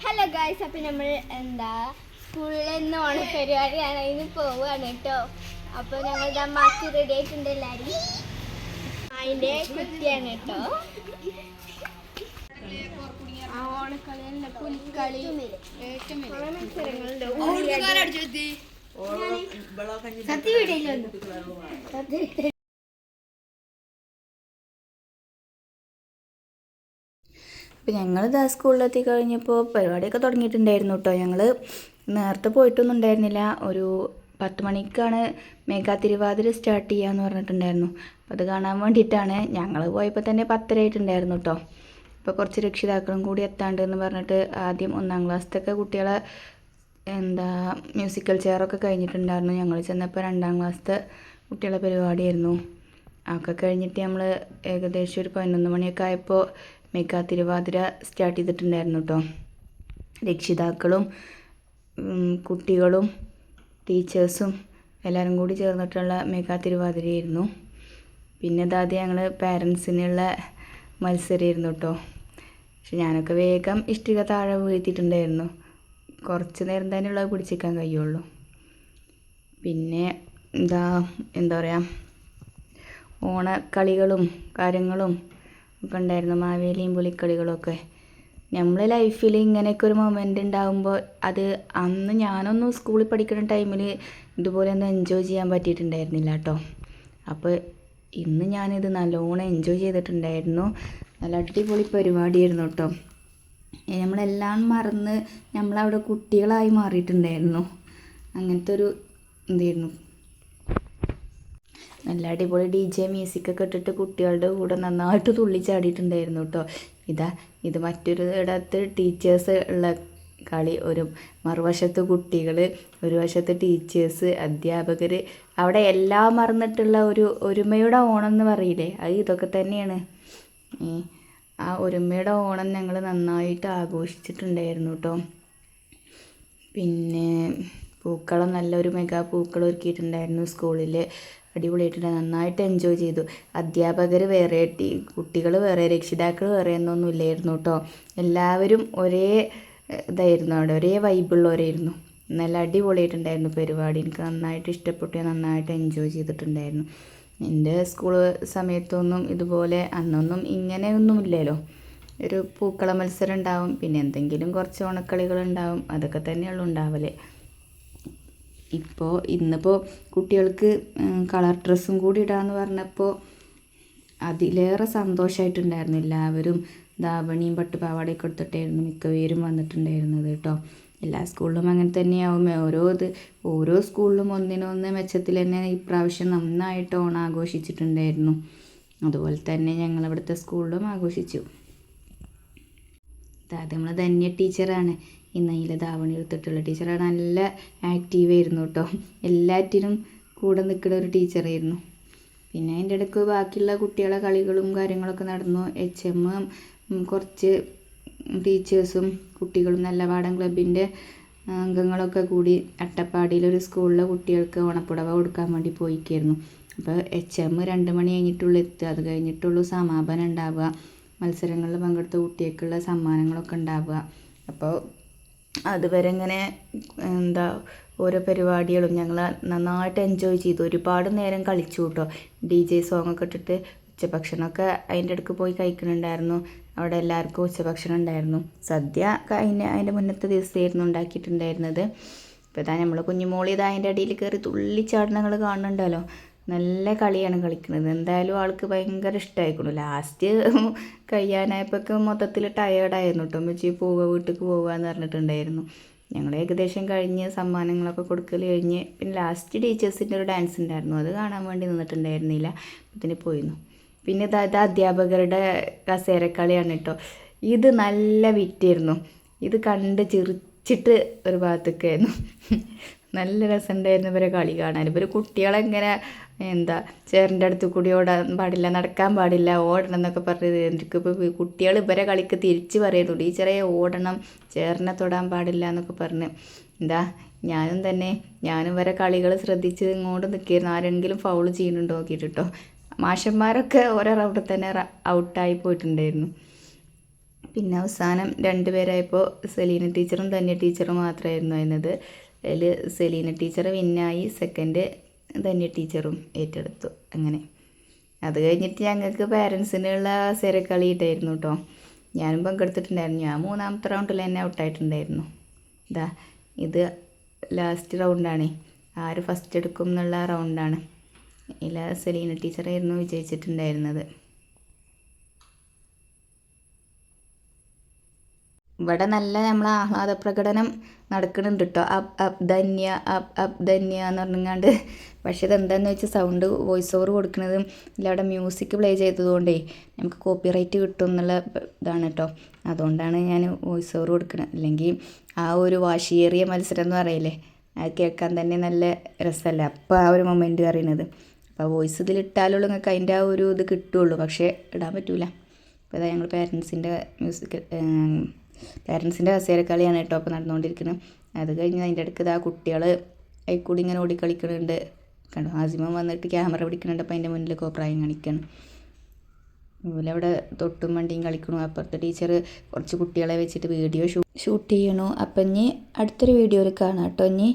Hello guys അപ്പം നമ്മൾ എന്താ സ്കൂളിൽ നിന്ന് ഓണപ്പരിപാടിയാണ് അതിന് പോവുകയാണ് കേട്ടോ. അപ്പോൾ ഞങ്ങൾ ഇതാ മാറ്റി റെഡി ആയിട്ടുണ്ട് എല്ലാവരും അതിന്റെ കുട്ടിയാണ് കേട്ടോ. ആ ഓണക്കളിയല്ല പുലിക്കളി മത്സരങ്ങളുണ്ട് സത്യ വീടില്ലല്ലോ അപ്പോൾ ഞങ്ങൾ ഇതാ സ്കൂളിലെത്തി കഴിഞ്ഞപ്പോൾ പരിപാടിയൊക്കെ തുടങ്ങിയിട്ടുണ്ടായിരുന്നു കേട്ടോ ഞങ്ങൾ നേരത്തെ പോയിട്ടൊന്നും ഉണ്ടായിരുന്നില്ല. ഒരു പത്ത് മണിക്കാണ് മെഗാ തിരുവാതിര സ്റ്റാർട്ട് ചെയ്യാന്ന് പറഞ്ഞിട്ടുണ്ടായിരുന്നു. അപ്പോൾ അത് കാണാൻ വേണ്ടിയിട്ടാണ് ഞങ്ങൾ പോയപ്പോൾ തന്നെ പത്തര ആയിട്ടുണ്ടായിരുന്നു കേട്ടോ അപ്പോൾ കുറച്ച് രക്ഷിതാക്കളും കൂടി എത്താണ്ട് എന്ന് പറഞ്ഞിട്ട് ആദ്യം ഒന്നാം ക്ലാസ്സിലൊക്കെ കുട്ടികളെ എന്താ മ്യൂസിക്കൽ ചെയറൊക്കെ കഴിഞ്ഞിട്ടുണ്ടായിരുന്നു. ഞങ്ങൾ ചെന്നപ്പോൾ രണ്ടാം ക്ലാസ്സിലത്തെ കുട്ടികളെ പരിപാടിയായിരുന്നു. അതൊക്കെ കഴിഞ്ഞിട്ട് നമ്മൾ ഏകദേശം ഒരു പതിനൊന്ന് മണിയൊക്കെ ആയപ്പോൾ മെഗാ തിരുവാതിര സ്റ്റാർട്ട് ചെയ്തിട്ടുണ്ടായിരുന്നു കേട്ടോ രക്ഷിതാക്കളും കുട്ടികളും ടീച്ചേഴ്സും എല്ലാവരും കൂടി ചേർന്നിട്ടുള്ള മെഗാ തിരുവാതിരയായിരുന്നു. പിന്നെ ദാദി ഞങ്ങൾ പാരൻസിനുള്ള മത്സരമായിരുന്നു കേട്ടോ പക്ഷെ ഞാനൊക്കെ വേഗം ഇഷ്ടിക താഴെ വീഴ്ത്തിയിട്ടുണ്ടായിരുന്നു. കുറച്ച് നേരം തന്നെ ഉള്ളത് പിടിച്ചിരിക്കാൻ കഴിയുള്ളൂ. പിന്നെ എന്താ എന്താ പറയുക ഓണക്കളികളും കാര്യങ്ങളും ഒക്കെ ഉണ്ടായിരുന്നു. മാവേലിയും പുളിക്കളികളൊക്കെ നമ്മൾ ലൈഫിൽ ഇങ്ങനെയൊക്കെ ഒരു മൊമെന്റ് ഉണ്ടാകുമ്പോൾ അത് അന്ന് ഞാനൊന്നും സ്കൂളിൽ പഠിക്കുന്ന ടൈമിൽ ഇതുപോലെ ഒന്നും എൻജോയ് ചെയ്യാൻ പറ്റിയിട്ടുണ്ടായിരുന്നില്ല കേട്ടോ അപ്പോൾ ഇന്ന് ഞാനിത് നല്ലോണം എൻജോയ് ചെയ്തിട്ടുണ്ടായിരുന്നു. നല്ല അടിപൊളി പരിപാടിയായിരുന്നു കേട്ടോ നമ്മളെല്ലാം മറന്ന് നമ്മളവിടെ കുട്ടികളായി മാറിയിട്ടുണ്ടായിരുന്നു. അങ്ങനത്തെ ഒരു ഇതായിരുന്നു. നല്ല അടിപൊളി ഡി ജെ മ്യൂസിക്കൊക്കെ ഇട്ടിട്ട് കുട്ടികളുടെ കൂടെ നന്നായിട്ട് തുള്ളിച്ചാടിയിട്ടുണ്ടായിരുന്നു കേട്ടോ ഇതാ ഇത് മറ്റൊരു ഇടത്ത് ടീച്ചേഴ്സ് ഉള്ള കളി ഒരു മറുവശത്ത് കുട്ടികൾ ഒരു വശത്ത് ടീച്ചേഴ്സ് അധ്യാപകർ അവിടെ എല്ലാം മറന്നിട്ടുള്ള ഒരു ഒരുമയുടെ ഓണം എന്ന് പറയില്ലേ? അത് ഇതൊക്കെ തന്നെയാണ്. ആ ഒരുമയുടെ ഓണം ഞങ്ങൾ നന്നായിട്ട് ആഘോഷിച്ചിട്ടുണ്ടായിരുന്നു കേട്ടോ പിന്നെ പൂക്കളം നല്ലൊരു മെഗാ പൂക്കളം ഒരുക്കിയിട്ടുണ്ടായിരുന്നു സ്കൂളിൽ അടിപൊളിയായിട്ട് നന്നായിട്ട് എൻജോയ് ചെയ്തു. അധ്യാപകർ വേറെ കുട്ടികൾ വേറെ രക്ഷിതാക്കൾ വേറെ എന്നൊന്നും ഇല്ലായിരുന്നു കേട്ടോ എല്ലാവരും ഒരേ ഇതായിരുന്നു അവിടെ. ഒരേ വൈബുള്ളവരായിരുന്നു നല്ല അടിപൊളിയായിട്ടുണ്ടായിരുന്നു പരിപാടി. എനിക്ക് നന്നായിട്ട് ഇഷ്ടപ്പെട്ടു. ഞാൻ നന്നായിട്ട് എൻജോയ് ചെയ്തിട്ടുണ്ടായിരുന്നു. എന്റെ സ്കൂൾ സമയത്തൊന്നും ഇതുപോലെ അന്നൊന്നും ഇങ്ങനെയൊന്നും ഇല്ലല്ലോ. ഒരു പൂക്കള മത്സരം ഉണ്ടാവും. പിന്നെ എന്തെങ്കിലും കുറച്ച് ഓണക്കളികൾ ഉണ്ടാവും. അതൊക്കെ തന്നെയുള്ളൂ ഉണ്ടാവൽ. ഇപ്പോൾ ഇന്നിപ്പോൾ കുട്ടികൾക്ക് കളർ ഡ്രസ്സും കൂടി ഇടാമെന്ന് പറഞ്ഞപ്പോൾ അതിലേറെ സന്തോഷമായിട്ടുണ്ടായിരുന്നു എല്ലാവരും ധാവണിയും പട്ടുപാവാടയൊക്കെ എടുത്തിട്ടായിരുന്നു മിക്കവരും വന്നിട്ടുണ്ടായിരുന്നത് കേട്ടോ എല്ലാ സ്കൂളിലും അങ്ങനെ തന്നെയാവും ഓരോ ഇത് ഓരോ സ്കൂളിലും ഒന്നിനൊന്ന് മെച്ചത്തിൽ തന്നെ ഇപ്രാവശ്യം നന്നായിട്ട് ഓണം ആഘോഷിച്ചിട്ടുണ്ടായിരുന്നു. അതുപോലെ തന്നെ ഞങ്ങളിവിടുത്തെ സ്കൂളിലും ആഘോഷിച്ചു. അതായത് നമ്മൾ ധന്യ ടീച്ചറാണ്. ഇന്ന് അതിൽ ധാവണി എടുത്തിട്ടുള്ള ടീച്ചറാണ് നല്ല ആക്റ്റീവ് ആയിരുന്നു കേട്ടോ എല്ലാറ്റിനും കൂടെ നിൽക്കുന്ന ഒരു ടീച്ചറായിരുന്നു പിന്നെ അതിന്റെ ഇടയ്ക്ക് ബാക്കിയുള്ള കുട്ടികളെ കളികളും കാര്യങ്ങളൊക്കെ നടന്നു. എച്ച് എമ്മും കുറച്ച് ടീച്ചേഴ്സും കുട്ടികളും നല്ല പാടം ക്ലബിന്റെ അംഗങ്ങളൊക്കെ കൂടി അട്ടപ്പാടിയിലൊരു സ്കൂളിലെ കുട്ടികൾക്ക് ഓണപ്പുടവ കൊടുക്കാൻ വേണ്ടി പോയിക്കായിരുന്നു. അപ്പോൾ എച്ച് എം രണ്ട് മണി കഴിഞ്ഞിട്ടുള്ളൂ എത്തുക. അത് കഴിഞ്ഞിട്ടുള്ളൂ സമാപനം ഉണ്ടാവുക. മത്സരങ്ങളിൽ പങ്കെടുത്ത കുട്ടികൾക്കുള്ള സമ്മാനങ്ങളൊക്കെ ഉണ്ടാവുക. അപ്പോൾ അതുവരെ ഇങ്ങനെ എന്താ ഓരോ പരിപാടികളും ഞങ്ങൾ നന്നായിട്ട് എൻജോയ് ചെയ്തു. ഒരുപാട് നേരം കളിച്ചു കേട്ടോ. ഡി ജെ സോങ് ഒക്കെ ഇട്ടിട്ട് ഉച്ചഭക്ഷണമൊക്കെ അതിന്റെ അടുക്ക് പോയി കഴിക്കുന്നുണ്ടായിരുന്നു അവിടെ എല്ലാവർക്കും ഉച്ചഭക്ഷണം ഉണ്ടായിരുന്നു. സദ്യ അതിന്റെ അതിന്റെ മുന്നത്തെ ദിവസമായിരുന്നു ഉണ്ടാക്കിയിട്ടുണ്ടായിരുന്നത്. ഇപ്പോൾ ഇതാ നമ്മൾ കുഞ്ഞുമോളി ഇതാ അതിന്റെ അടിയിൽ കയറി തുള്ളിച്ചാടുന്നങ്ങൾ കാണുന്നുണ്ടല്ലോ. നല്ല കളിയാണ് കളിക്കുന്നത്. എന്തായാലും ആൾക്ക് ഭയങ്കര ഇഷ്ടമായിക്കണു ലാസ്റ്റ് കഴിയാനായപ്പോഴൊക്കെ മൊത്തത്തിൽ ടയേർഡായിരുന്നു കേട്ടോ ഉമ്മച്ചി പോവുക വീട്ടിലേക്ക് പോവുക എന്ന് പറഞ്ഞിട്ടുണ്ടായിരുന്നു. ഞങ്ങൾ ഏകദേശം കഴിഞ്ഞ് സമ്മാനങ്ങളൊക്കെ കൊടുക്കൽ കഴിഞ്ഞ് പിന്നെ ലാസ്റ്റ് ടീച്ചേഴ്സിന്റെ ഒരു ഡാൻസ് ഉണ്ടായിരുന്നു അത് കാണാൻ വേണ്ടി നിന്നിട്ടുണ്ടായിരുന്നില്ല. അതിന് പോയിരുന്നു പിന്നെ ഇതായത് അധ്യാപകരുടെ കസേരക്കളിയാണ് കേട്ടോ ഇത് നല്ല വിറ്റായിരുന്നു ഇത് കണ്ട് ചിരിച്ചിട്ട് ഒരു ഭാഗത്തേക്കായിരുന്നു. നല്ല രസമുണ്ടായിരുന്നു ഇവരെ കളി കാണാൻ. ഇവർ കുട്ടികളെങ്ങനെ എന്താ ചേറിന്റെ അടുത്ത് കൂടി ഓടാൻ പാടില്ല നടക്കാൻ പാടില്ല ഓടണം എന്നൊക്കെ പറഞ്ഞത് എനിക്കിപ്പോൾ കുട്ടികൾ ഇവരെ കളിക്ക് തിരിച്ച് പറയുന്നു ടീച്ചറെ ഓടണം ചേറിനെ തൊടാൻ പാടില്ല എന്നൊക്കെ പറഞ്ഞ്. എന്താ ഞാനും തന്നെ ഞാനും ഇവരെ കളികൾ ശ്രദ്ധിച്ച് ഇങ്ങോട്ട് നിൽക്കിയിരുന്നു ആരെങ്കിലും ഫൗൾ ചെയ്യുന്നുണ്ടോ നോക്കിയിട്ട് കേട്ടോ മാഷന്മാരൊക്കെ ഓരോ റൗണ്ടിൽ തന്നെ ഔട്ടായി പോയിട്ടുണ്ടായിരുന്നു. പിന്നെ അവസാനം രണ്ടുപേരായപ്പോൾ സെലീന ടീച്ചറും ധന്യ ടീച്ചറും മാത്രമായിരുന്നു അതിനത് അതിൽ സെലീന ടീച്ചർ വിന്നായി സെക്കൻഡ് ധന്യ ടീച്ചറും ഏറ്റെടുത്തു. അങ്ങനെ. അത് കഴിഞ്ഞിട്ട് ഞങ്ങൾക്ക് പാരൻസിനുള്ള സെരക്കളി ഇട്ടായിരുന്നു കേട്ടോ ഞാനും പങ്കെടുത്തിട്ടുണ്ടായിരുന്നു. ഞാൻ മൂന്നാമത്തെ റൗണ്ടിൽ തന്നെ ഔട്ടായിട്ടുണ്ടായിരുന്നു ഇതാ ഇത് ലാസ്റ്റ് റൗണ്ടാണ് ആര് ഫസ്റ്റ് എടുക്കും എന്നുള്ള റൗണ്ടാണ് ഇല്ല സെലീന ടീച്ചറായിരുന്നു വിജയിച്ചിട്ടുണ്ടായിരുന്നത്. ഇവിടെ നല്ല നമ്മൾ ആഹ്ലാദ പ്രകടനം നടക്കുന്നുണ്ട് കേട്ടോ up up Dhanya up up Dhanya എന്ന് പറഞ്ഞാണ്ട് പക്ഷേ ഇതെന്താന്ന് വെച്ചാൽ സൗണ്ട് വോയിസ് ഓവർ കൊടുക്കുന്നത് അവിടെ മ്യൂസിക് പ്ലേ ചെയ്തതുകൊണ്ടേ നമുക്ക് കോപ്പിറൈറ്റ് കിട്ടും എന്നുള്ള ഇതാണ് കേട്ടോ അതുകൊണ്ടാണ് ഞാൻ വോയിസ് ഓവർ കൊടുക്കുന്നത് അല്ലെങ്കിൽ ആ ഒരു വാശിയേറിയ മത്സരം എന്ന് പറയില്ലേ അത് കേൾക്കാൻ തന്നെ നല്ല രസമല്ല അപ്പോൾ ആ ഒരു മൊമെന്റ് അറിയുന്നത് അപ്പോൾ വോയിസ് ഇതിലിട്ടാലുള്ള നിങ്ങൾക്ക് അതിന്റെ ആ ഒരു ഇത് കിട്ടുള്ളൂ. പക്ഷേ ഇടാൻ പറ്റൂല. അപ്പോൾ അതാ ഞങ്ങൾ പേരൻസിന്റെ മ്യൂസിക് പേരൻസിന്റെ കസേരക്കളിയാണ് കേട്ടോ ഇപ്പോൾ നടന്നുകൊണ്ടിരിക്കുന്നത് അത് കഴിഞ്ഞ് അതിന്റെ ഇടയ്ക്ക് ആ കുട്ടികൾ അതിൽ കൂടി ഇങ്ങനെ ഓടിക്കളിക്കുന്നുണ്ട് കണ്ടോ? ആസിമം വന്നിട്ട് ക്യാമറ പിടിക്കുന്നുണ്ട് അപ്പോൾ അതിന്റെ മുന്നിൽ കോപ്രായം കാണിക്കണം. അതുപോലെ അവിടെ തൊട്ടും വണ്ടിയും കളിക്കണു. അപ്പുറത്തെ ടീച്ചർ കുറച്ച് കുട്ടികളെ വെച്ചിട്ട് വീഡിയോ ഷൂട്ട് ചെയ്യണു. അപ്പം ഇനി അടുത്തൊരു വീഡിയോയിൽ കാണാം കേട്ടോ. ഇനി